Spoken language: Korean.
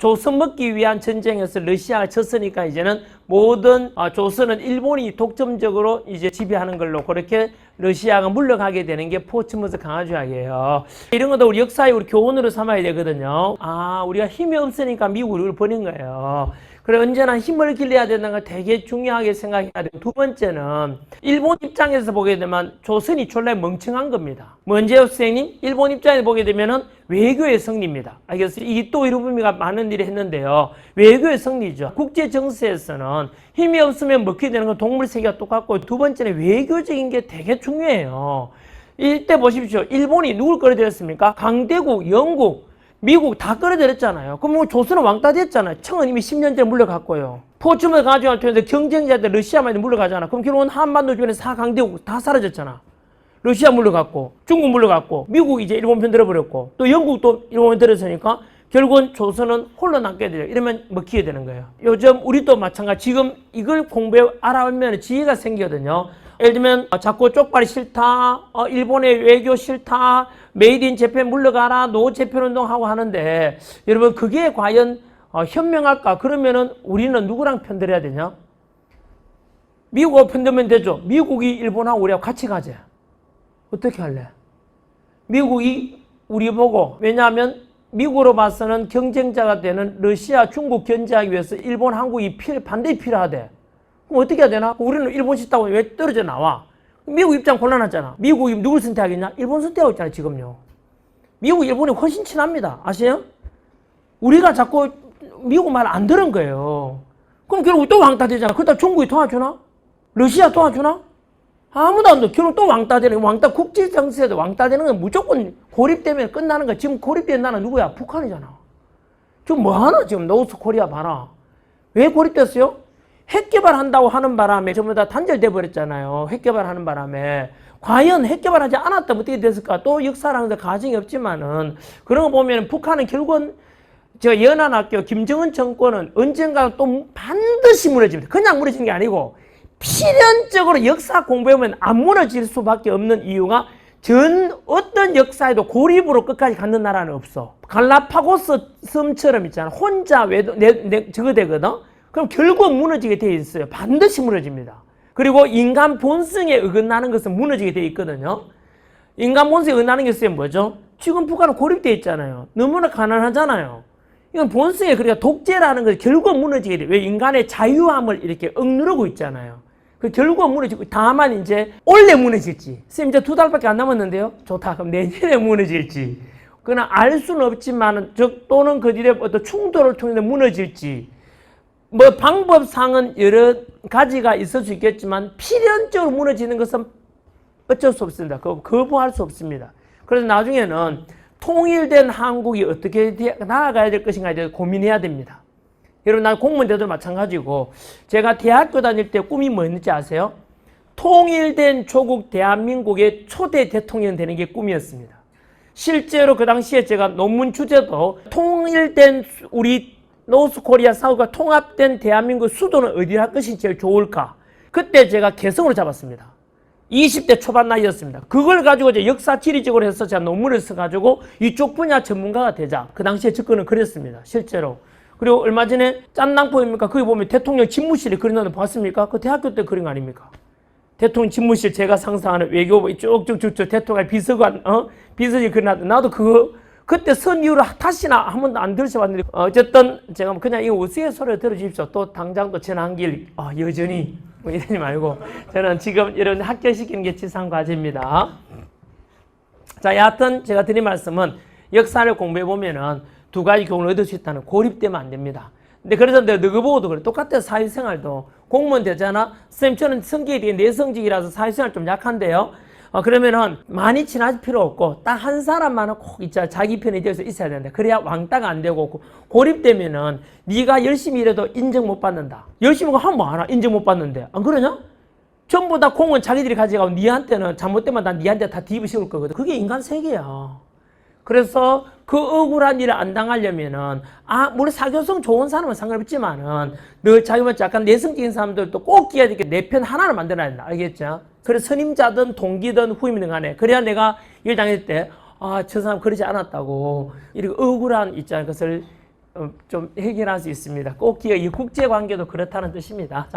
조선 먹기 위한 전쟁에서 러시아가 졌으니까 이제는 모든 아, 조선은 일본이 독점적으로 이제 지배하는 걸로 그렇게 러시아가 물러가게 되는 게 포츠머스 강화조약이에요. 이런 것도 우리 역사에 우리 교훈으로 삼아야 되거든요. 아, 우리가 힘이 없으니까 우리를 버린 거예요. 그래 언제나 힘을 길러야 된다는 걸 되게 중요하게 생각해야 돼요. 두 번째는 일본 입장에서 보게 되면 조선이 졸라 멍청한 겁니다. 문제요 선생님 일본 입장에서 보게 되면은 외교의 승리입니다. 알겠어요? 이게 또 이런 의미가 많은 일을 했는데요. 외교의 승리죠. 국제 정세에서는 힘이 없으면 먹게 되는 건 동물 세계가 똑같고 두 번째는 외교적인 게 되게 중요해요. 이때 보십시오. 일본이 누굴 끌어들였습니까? 강대국, 영국, 미국 다 끌어들였잖아요. 그럼 뭐 조선은 왕따 됐잖아요. 청은 이미 10년 전에 물러갔고요. 포츠머스 가져갈 텐데 경쟁자들 러시아만 물러가잖아. 그럼 결국은 한반도 주변에 4강대국 다 사라졌잖아. 러시아 물러갔고 중국 물러갔고 미국 이제 일본 편 들어버렸고 또 영국도 일본 편 들었으니까 결국은 조선은 홀로 남게 돼요. 이러면 먹히게 되는 거예요. 요즘 우리도 마찬가지 지금 이걸 공부해 알아보면 지혜가 생기거든요. 예를 들면 어, 자꾸 쪽발이 싫다, 어, 일본의 외교 싫다, 메이드 인 재팬 물러가라, 노 재팬 운동하고 하는데 여러분 그게 과연 어, 현명할까? 그러면은 우리는 누구랑 편들어야 되냐? 미국하고 편들면 되죠. 미국이 일본하고 우리하고 같이 가자. 어떻게 할래? 미국이 우리 보고 왜냐하면 미국으로 봐서는 경쟁자가 되는 러시아, 중국 견제하기 위해서 일본, 한국이 필, 반드시 필요하대. 그럼 어떻게 해야 되나? 우리는 일본 싫다고 왜 떨어져 나와? 미국 입장 곤란하잖아. 미국이 누굴 선택하겠냐? 일본 선택하고 있잖아, 지금요. 미국, 일본이 훨씬 친합니다. 아세요? 우리가 자꾸 미국 말 안 들은 거예요. 그럼 결국 또 왕따 되잖아. 그러다 중국이 도와주나? 러시아 도와주나? 아무도 안 돼. 결국 또 왕따 되는, 왕따 국제 정세에도 왕따 되는 건 무조건 고립되면 끝나는 거야. 지금 고립된 나는 누구야? 북한이잖아. 지금 뭐 하나? 지금 노스 코리아 봐라. 왜 고립됐어요? 핵 개발한다고 하는 바람에 전부 다 단절돼 버렸잖아요. 핵 개발하는 바람에. 과연 핵 개발하지 않았다면 어떻게 됐을까? 또 역사랑도 가정이 없지만은 그런 거 보면 북한은 결국은 저 연안학교 김정은 정권은 언젠가 또 반드시 무너집니다. 그냥 무너지는 게 아니고 필연적으로 역사 공부해보면 안 무너질 수밖에 없는 이유가 전 어떤 역사에도 고립으로 끝까지 갖는 나라는 없어. 갈라파고스 섬처럼 있잖아. 혼자 외도, 내, 내, 저거 되거든? 그럼 결국 무너지게 돼 있어요. 반드시 무너집니다. 그리고 인간 본성에 어긋나는 것은 무너지게 돼 있거든요. 인간 본성에 어긋나는 게 있으면 뭐죠? 지금 북한은 고립돼 있잖아요. 너무나 가난하잖아요. 이건 본성에 그러니까 독재라는 것이 결국 무너지게 돼. 왜 인간의 자유함을 이렇게 억누르고 있잖아요. 그 결국은 무너지고 다만 이제 올해 무너질지 선생님 이제 두 달밖에 안 남았는데요 좋다 그럼 내년에 무너질지 그러나 알 수는 없지만 즉 또는 그들의 어떤 충돌을 통해서 무너질지 뭐 방법상은 여러 가지가 있을 수 있겠지만 필연적으로 무너지는 것은 어쩔 수 없습니다 거- 거부할 수 없습니다 그래서 나중에는 통일된 한국이 어떻게 되- 나아가야 될 것인가에 대해서 고민해야 됩니다 여러분, 난 공무원 때도 마찬가지고, 제가 대학교 다닐 때 꿈이 뭐였는지 아세요? 통일된 조국 대한민국의 초대 대통령 되는 게 꿈이었습니다. 실제로 그 당시에 제가 논문 주제도 통일된 우리 노스 코리아 사우가 통합된 대한민국 수도는 어디를 할 것이 제일 좋을까? 그때 제가 개성으로 잡았습니다. 20대 초반 나이였습니다. 그걸 가지고 이제 역사 지리적으로 해서 제가 논문을 써가지고 이쪽 분야 전문가가 되자. 그 당시에 접근을 그렸습니다. 실제로. 그리고 얼마 전에 짠낭포입니까? 거기 보면 대통령 집무실에 그린 거 봤습니까? 그 대학교 때 그린 거 아닙니까? 대통령 집무실 제가 상상하는 외교부 쭉쭉쭉쭉 대통령 비서관 어 비서실 그려놨 나도 그거 그때 선 이후로 다시나 한 번도 안 들으셔봤는데 어, 어쨌든 제가 뭐 그냥 이 우스갯소리 들어주십시오. 또 당장 또 지난길 아, 여전히 뭐 이러지 말고 저는 지금 이런 학교시키는 게 지상 과제입니다. 자, 여하튼 제가 드린 말씀은 역사를 공부해 보면은 두 가지 교훈을 얻을 수 있다는 고립되면 안 됩니다. 근데 그래서 내가 너그 보고도 그래. 똑같아 사회생활도 공무원 되잖아. 선생님 저는 성격이 내성직이라서 사회생활 좀 약한데요. 어, 그러면은 많이 친할 필요 없고 딱 한 사람만은 꼭 있자 자기 편이 되어서 있어야 된다. 그래야 왕따가 안 되고 고- 고립되면은 네가 열심히 일해도 인정 못 받는다. 열심히 하면 뭐하나 인정 못 받는데 안 그러냐? 전부 다 공은 자기들이 가져가고 니한테는 잘못되면 난 니한테 다 뒤집어 씌울 거거든. 그게 인간 세계야. 그래서 그 억울한 일을 안 당하려면은 아 물론 사교성 좋은 사람은 상관없지만은 늘 자기만 약간 내성적인 사람들도 꼭 끼야 되게 내 편 하나를 만들어야 된다 알겠죠? 그래서 선임자든 동기든 후임이든 간에 그래야 내가 일 당할 때아 저 사람 그러지 않았다고 이렇게 억울한 있잖아요 그것을 어, 좀 해결할 수 있습니다. 꼭 기억, 이 국제 관계도 그렇다는 뜻입니다. 자,